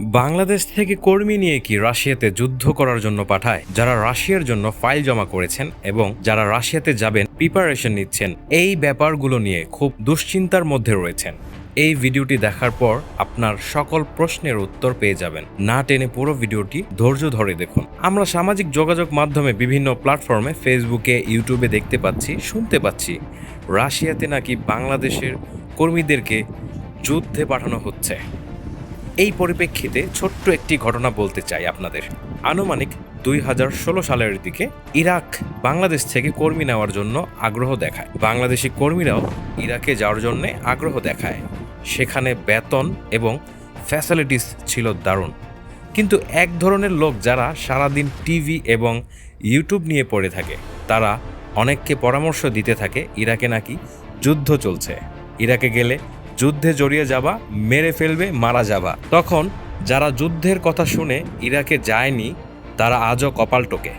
বাংলাদেশ থেকে কর্মী নিয়ে কি রাশিয়াতে যুদ্ধ করার জন্য পাঠায়, যারা রাশিয়ার জন্য ফাইল জমা করেছেন এবং যারা রাশিয়াতে যাবেন প্রিপারেশন নিচ্ছেন, এই ব্যাপারগুলো নিয়ে খুব দুশ্চিন্তার মধ্যে রয়েছেন। এই ভিডিওটি দেখার পর আপনার সকল প্রশ্নের উত্তর পেয়ে যাবেন। না টেনে পুরো ভিডিওটি ধৈর্য ধরে দেখুন। আমরা সামাজিক যোগাযোগ মাধ্যমে বিভিন্ন প্ল্যাটফর্মে ফেসবুকে ইউটিউবে দেখতে পাচ্ছি, শুনতে পাচ্ছি। রাশিয়াতে নাকি বাংলাদেশের কর্মীদেরকে যুদ্ধে পাঠানো হচ্ছে। এই পরিপ্রেক্ষিতে ছোট্ট একটি ঘটনা বলতে চাই আপনাদের। আনুমানিক দুই হাজার ষোলো সালের দিকে ইরাক বাংলাদেশ থেকে কর্মী নেওয়ার জন্য আগ্রহ দেখায়। বাংলাদেশি কর্মীরাও ইরাকে যাওয়ার জন্য আগ্রহ দেখায়। সেখানে বেতন এবং ফ্যাসিলিটিস ছিল দারুণ। কিন্তু এক ধরনের লোক যারা সারাদিন টিভি এবং ইউটিউব নিয়ে পড়ে থাকে, তারা অনেককে পরামর্শ দিতে থাকে ইরাকে নাকি যুদ্ধ চলছে। ইরাকে গেলে যুদ্ধে জড়িয়ে যাবা, মেরে ফেলবে, মারা যাবা। তখন যারা যুদ্ধের কথা শুনে ইরাকে যায়নি, তারা আজও কপাল টোকে।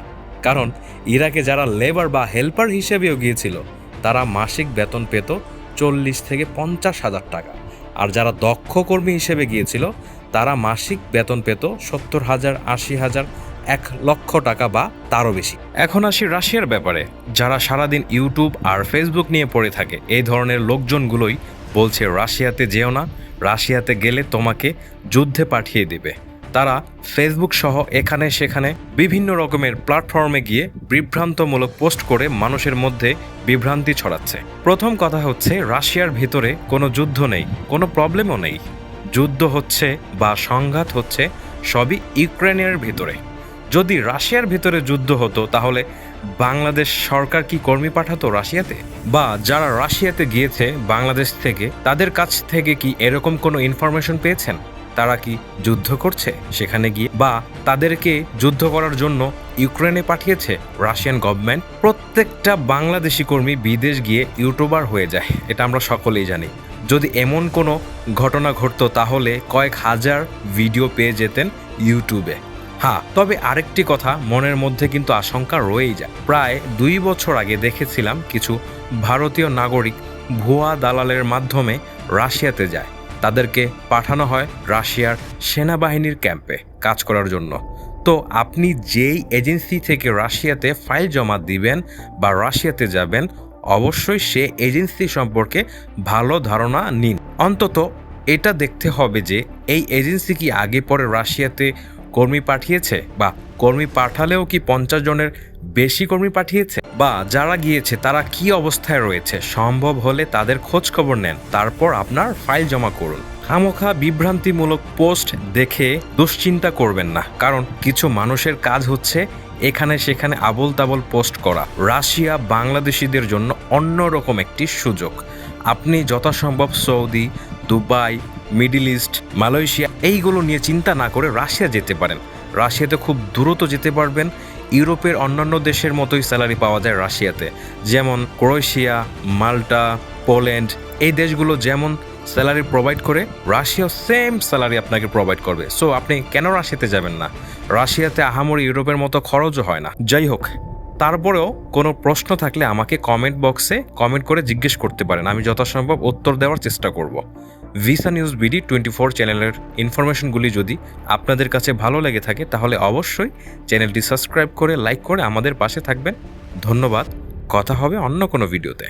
কারণ ইরাকে যারা লেবার বা হেল্পার হিসেবেও গিয়েছিল, তারা মাসিক বেতন পেত চল্লিশ থেকে পঞ্চাশ হাজার টাকা। আর যারা দক্ষ কর্মী হিসেবে গিয়েছিল, তারা মাসিক বেতন পেত সত্তর হাজার, আশি হাজার, এক লক্ষ টাকা বা তারও বেশি। এখন আসি রাশিয়ার ব্যাপারে। যারা সারাদিন ইউটিউব আর ফেসবুক নিয়ে পড়ে থাকে, এই ধরনের লোকজনগুলোই বলছে, রাশিয়াতে যেও না, রাশিয়াতে গেলে তোমাকে যুদ্ধে পাঠিয়ে দেবে। তারা ফেসবুক সহ এখানে সেখানে বিভিন্ন রকমের প্ল্যাটফর্মে গিয়ে বিভ্রান্তমূলক পোস্ট করে মানুষের মধ্যে বিভ্রান্তি ছড়াচ্ছে। প্রথম কথা হচ্ছে, রাশিয়ার ভিতরে কোনো যুদ্ধ নেই, কোনো প্রবলেমও নেই। যুদ্ধ হচ্ছে বা সংঘাত হচ্ছে সবই ইউক্রেনের ভিতরে। যদি রাশিয়ার ভিতরে যুদ্ধ হতো, তাহলে বাংলাদেশ সরকার কি কর্মী পাঠাতো রাশিয়াতে? বা যারা রাশিয়াতে গিয়েছে বাংলাদেশ থেকে, তাদের কাছ থেকে কি এরকম কোনো ইনফরমেশন পেয়েছেন? তারা কি যুদ্ধ করছে সেখানে গিয়ে? বা তাদেরকে যুদ্ধ করার জন্য ইউক্রেনে পাঠিয়েছে রাশিয়ান গভর্নমেন্ট প্রত্যেকটা বাংলাদেশি কর্মী বিদেশ গিয়ে ইউটিউবার হয়ে যায়, এটা আমরা সকলেই জানি। যদি এমন কোনো ঘটনা ঘটতো, তাহলে কয়েক হাজার ভিডিও পেয়ে যেতেন ইউটিউবে। হ্যাঁ তবে আরেকটি কথা মনের মধ্যে কিন্তু আশঙ্কা রয়েই যায়। প্রায় দুই বছর আগে দেখেছিলাম কিছু ভারতীয় নাগরিক ভুয়া দালালের মাধ্যমে রাশিয়াতে যায়। তাদেরকে পাঠানো হয় রাশিয়ার সেনাবাহিনীর ক্যাম্পে কাজ করার জন্য। তো আপনি যেই এজেন্সি থেকে রাশিয়াতে ফাইল জমা দিবেন বা রাশিয়াতে যাবেন, অবশ্যই সে এজেন্সি সম্পর্কে ভালো ধারণা নিন। অন্তত এটা দেখতে হবে যে এই এজেন্সি কি আগে পরে রাশিয়াতে কর্মী পাঠিয়েছে বা কর্মী পাঠালেও কি পঞ্চাশ জনের বেশি কর্মী পাঠিয়েছে? বা যারা গিয়েছে, তারা কি অবস্থায় রয়েছে? সম্ভব হলে তাদের খোঁজ খবর নেন। তারপর আপনার ফাইল জমা করুন। খামোখা বিভ্রান্তিমূলক পোস্ট দেখে দুশ্চিন্তা করবেন না, কারণ কিছু মানুষের কাজ হচ্ছে এখানে সেখানে আবল তাবল পোস্ট করা। রাশিয়া বাংলাদেশিদের জন্য অন্যরকম একটি সুযোগ। আপনি যথাসম্ভব Saudi, Dubai Middle East, Malaysia, এইগুলো নিয়ে চিন্তা না করে রাশিয়া যেতে পারেন। রাশিয়াতে খুব দ্রুত যেতে পারবেন। ইউরোপের অন্যান্য দেশের মতোই স্যালারি পাওয়া যায় রাশিয়াতে। যেমন ক্রোয়েশিয়া, মাল্টা, পোল্যান্ড, এই দেশগুলো যেমন স্যালারি প্রোভাইড করে, রাশিয়াও সেম স্যালারি আপনাকে প্রোভাইড করবে। সো আপনি কেন রাশিয়াতে যাবেন না? রাশিয়াতে আহামরি ইউরোপের মতো খরচও হয় না। যাই হোক তারপরেও কোনো প্রশ্ন থাকলে আমাকে কমেন্ট বক্সে কমেন্ট করে জিজ্ঞেস করতে পারেন। আমি যথাসম্ভব উত্তর দেওয়ার চেষ্টা করব। Visa news BD twenty four চ্যানেলের ইনফরমেশনগুলি যদি আপনাদের কাছে ভালো লেগে থাকে, তাহলে অবশ্যই চ্যানেলটি সাবস্ক্রাইব করে লাইক করে আমাদের পাশে থাকবেন। ধন্যবাদ। কথা হবে অন্য কোনো ভিডিওতে